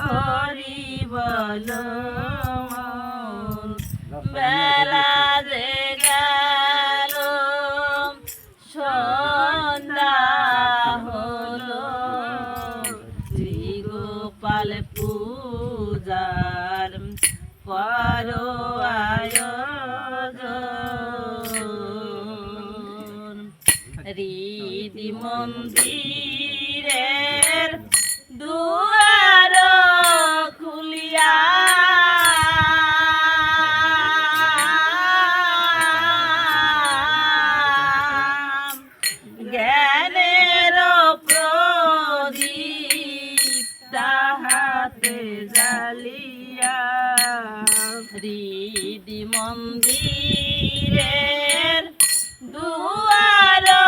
হরি বল বেলা যে গেল সন্ধ্যা হলো। শ্রীগোপাল পূজার করো মন্দির হাতে জালিয়া। হৃদি মন্দিরের দুয়ারা